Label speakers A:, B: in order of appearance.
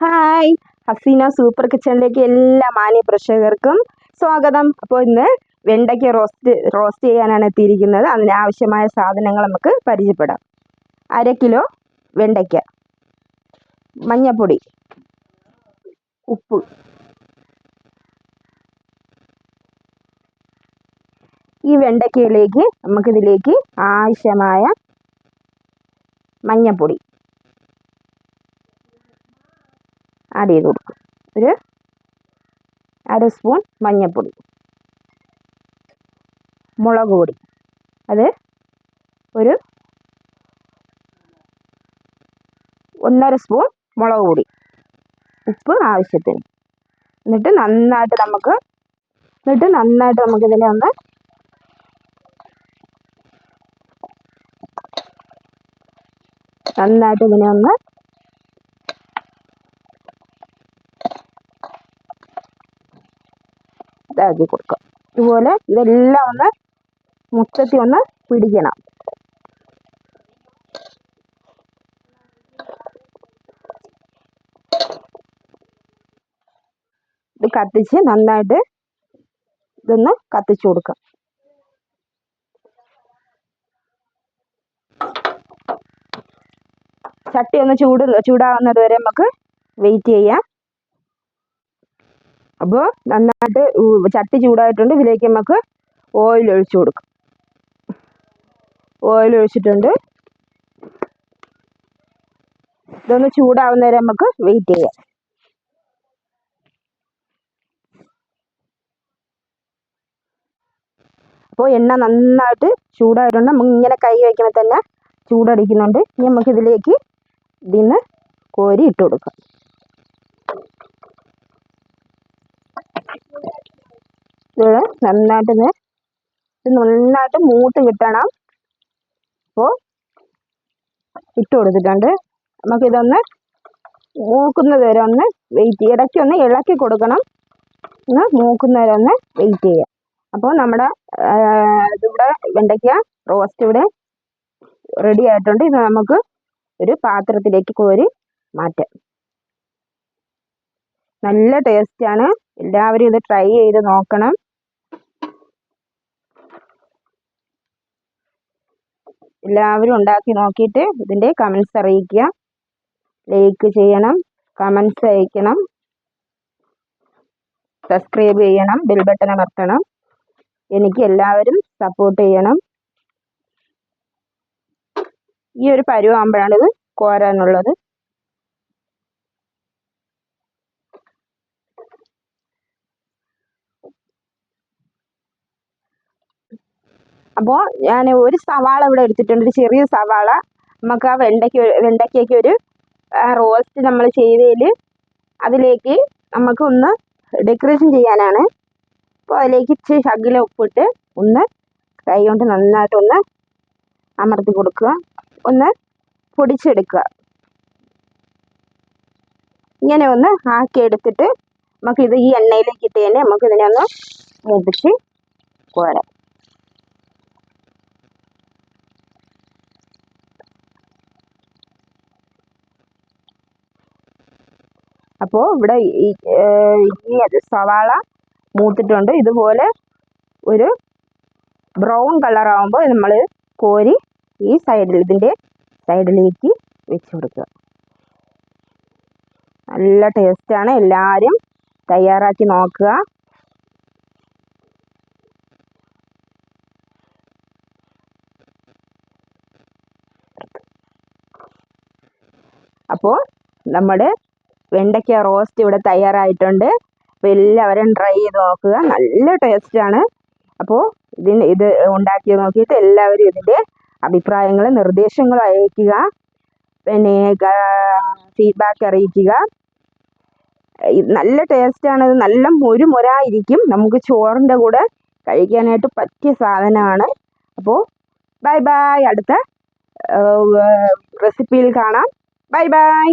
A: Hi Hasina super കിച്ചണിലേക്ക് എല്ലാ മാന്യ പ്രേക്ഷകർക്കും സ്വാഗതം. അപ്പോൾ ഇന്ന് വെണ്ടയ്ക്ക റോസ്റ്റ് റോസ്റ്റ് ചെയ്യാനാണ് എത്തിയിരിക്കുന്നത്. അതിന് ആവശ്യമായ സാധനങ്ങൾ നമുക്ക് പരിചയപ്പെടാം. അര കിലോ വെണ്ടയ്ക്ക. മഞ്ഞപ്പൊടി. ഉപ്പ്. ഈ വെണ്ടയ്ക്കയിലേക്ക് നമുക്കിതിലേക്ക് ആവശ്യമായ മഞ്ഞൾപ്പൊടി ആഡ് ചെയ്ത് കൊടുക്കും. ഒരു അര സ്പൂൺ മഞ്ഞൾപ്പൊടി. മുളക് പൊടി. അത് ഒരു ഒന്നര സ്പൂൺ മുളക് പൊടി. ഉപ്പ് ആവശ്യത്തിന്. എന്നിട്ട് നന്നായിട്ട് നമുക്ക് എന്നിട്ട് നന്നായിട്ട് നമുക്ക് ഇതിനെ ഒന്ന് നന്നായിട്ട് ഇതിനെ ഒന്ന് ഇതാക്കി കൊടുക്കുക. ഇതുപോലെ ഇതെല്ലാം ഒന്ന് മുറ്റത്തി ഒന്ന് പിടിക്കണം. ഇത് കത്തിച്ച് നന്നായിട്ട് ഇതൊന്ന് കത്തിച്ചു കൊടുക്കാം ചട്ടി ഒന്ന് ചൂട് ചൂടാവുന്നത് വരെ നമുക്ക് വെയിറ്റ് ചെയ്യാം. അപ്പോൾ നന്നായിട്ട് ചട്ടി ചൂടായിട്ടുണ്ട്. ഇതിലേക്ക് നമുക്ക് ഓയിൽ ഒഴിച്ചു കൊടുക്കും. ഓയിൽ ഒഴിച്ചിട്ടുണ്ട്. ഇതൊന്ന് ചൂടാവുന്നവരെ നമുക്ക് വെയിറ്റ് ചെയ്യാം. അപ്പോൾ എണ്ണ നന്നായിട്ട് ചൂടായിട്ടുണ്ട്. നമുക്ക് ഇങ്ങനെ കൈ വയ്ക്കുമ്പോൾ തന്നെ ചൂടടിക്കുന്നുണ്ട്. ഇനി നമുക്ക് ഇതിലേക്ക് ഇതിൽ നിന്ന് കോരി ഇട്ട് കൊടുക്കാം. ഇത് നന്നായിട്ട് ഇത് നന്നായിട്ട് മൂട്ട് കിട്ടണം. അപ്പോൾ ഇട്ട് കൊടുത്തിട്ടുണ്ട്. നമുക്കിതൊന്ന് മൂക്കുന്നത് വരെ ഒന്ന് വെയിറ്റ് ഇടയ്ക്ക് ഒന്ന് ഇളക്കി കൊടുക്കണം. ഒന്ന് മൂക്കുന്നവരെ ഒന്ന് വെയിറ്റ് ചെയ്യാം. അപ്പോൾ നമ്മുടെ ഇതിവിടെ വെണ്ടയ്ക്ക റോസ്റ്റ് ഇവിടെ റെഡി ആയിട്ടുണ്ട്. ഇത് നമുക്ക് ഒരു പാത്രത്തിലേക്ക് കോരി മാറ്റാം. നല്ല ടേസ്റ്റാണ് എല്ലാവരും ഇത് ട്രൈ ചെയ്ത് നോക്കണം. എല്ലാവരും ഉണ്ടാക്കി നോക്കിയിട്ട് ഇതിന്റെ കമൻസ് അറിയിക്കുക. ലൈക്ക് ചെയ്യണം കമൻസ് അയക്കണം. സബ്സ്ക്രൈബ് ചെയ്യണം ബെൽ ബട്ടൺ അമർത്തണം. എനിക്ക് എല്ലാവരും സപ്പോർട്ട് ചെയ്യണം. ഈ ഒരു പരുവാകുമ്പോഴാണ് ഇത് കോരാനുള്ളത്. അപ്പോൾ ഞാൻ ഒരു സവാള ഇവിടെ എടുത്തിട്ടുണ്ട്. ഒരു ചെറിയ സവാള. നമുക്ക് ആ വെണ്ടയ്ക്ക് വെണ്ടയ്ക്കയ്ക്ക് ഒരു റോസ്റ്റ് നമ്മൾ ചെയ്തതിൽ അതിലേക്ക് നമുക്ക് ഒന്ന് ഡെക്കറേഷൻ ചെയ്യാനാണ്. അപ്പോൾ അതിലേക്ക് ഇച്ചിരി ശകലം ഉപ്പിട്ട് ഒന്ന് കൈ കൊണ്ട് നന്നായിട്ടൊന്ന് അമർത്തി കൊടുക്കുക. ഒന്ന് പൊടിച്ചെടുക്കുക. ഇങ്ങനെ ഒന്ന് ആക്കി എടുത്തിട്ട് നമുക്കിത് ഈ എണ്ണയിലേക്ക് ഇട്ട് തന്നെ നമുക്കിതിനെ ഒന്ന് മൂപ്പിച്ച് കോരാം. അപ്പോൾ ഇവിടെ ഈ സവാള മൂത്തിട്ടുണ്ട്. ഇതുപോലെ ഒരു ബ്രൗൺ കളർ ആകുമ്പോൾ നമ്മൾ കോരി ഈ സൈഡിൽ ഇതിന്റെ സൈഡിലേക്ക് വെച്ച് കൊടുക്കുക. നല്ല ടേസ്റ്റാണ് എല്ലാവരും തയ്യാറാക്കി നോക്കുക. അപ്പോൾ നമ്മുടെ വെണ്ടയ്ക്ക റോസ്റ്റ് ഇവിടെ തയ്യാറായിട്ടുണ്ട്. അപ്പോൾ എല്ലാവരും ട്രൈ ചെയ്ത് നോക്കുക. നല്ല ടേസ്റ്റാണ് അപ്പോൾ ഇതിന് ഇത് ഉണ്ടാക്കി നോക്കിയിട്ട് എല്ലാവരും ഇതിന്റെ അഭിപ്രായങ്ങളും നിർദ്ദേശങ്ങളും അയക്കുക പിന്നെ ഫീഡ്ബാക്ക് അറിയിക്കുക. നല്ല ടേസ്റ്റാണ് ഇത് നല്ല മുരുമുരായിരിക്കും നമുക്ക് ചോറിന്റെ കൂടെ കഴിക്കാനായിട്ട് പറ്റിയ സാധനമാണ്. അപ്പോൾ ബൈ ബൈ അടുത്ത റെസിപ്പിയിൽ കാണാം. Bye bye